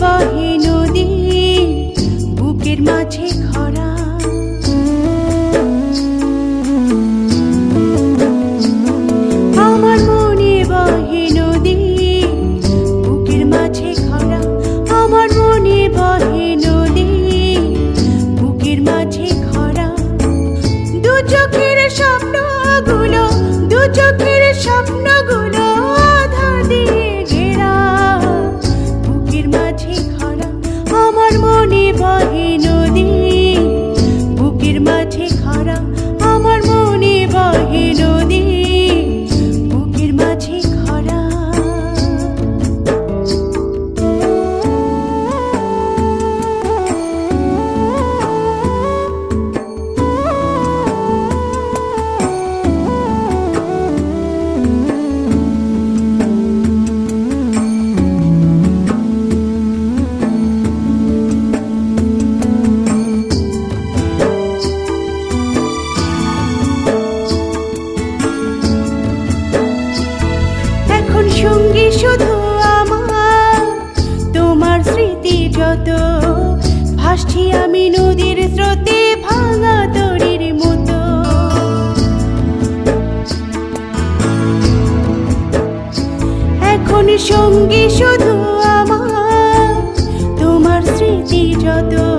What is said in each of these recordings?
বহে নদী, বুকের মাঝে খরা। আমার মনে বহে নদী, বুকের মাঝে খরা। আমার মনে বহে নদী, বুকের মাঝে খরা। দু চোখের স্বপ্নগুলো, দু চোখের স্বপ্নগুলো মতো। ভাসছি আমি নদীর স্রোতে ভাঙা দড়ির মতো। এখন সঙ্গী শুধু আমার, তোমার স্মৃতি যত।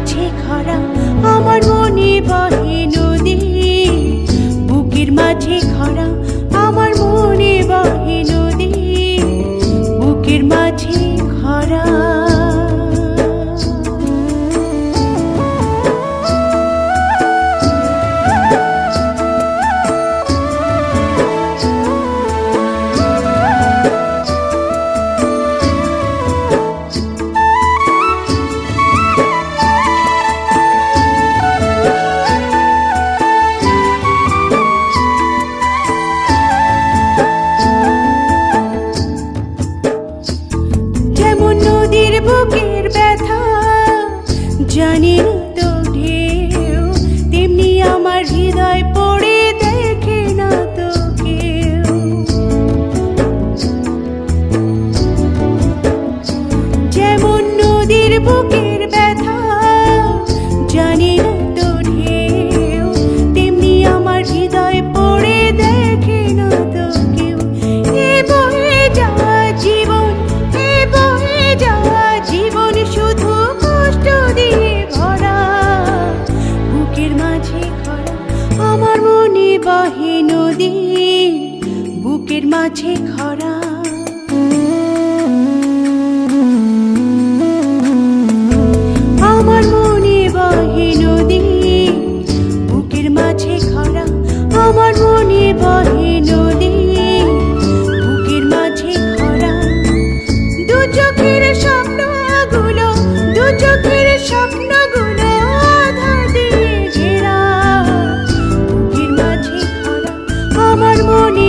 আছে খরা আমার মনে বহে নদী। বুকের মাঝে খরা বহে নদী, বুকের মাঝে খরা। আমার মনে বহে নদী, বুকের মাঝে খরা। আমার মনে বহে নদী, বুকের মাঝে খরা। দু চোখের স্বপ্নগুলো, দু চোখের স্বপ্ন আমার মনে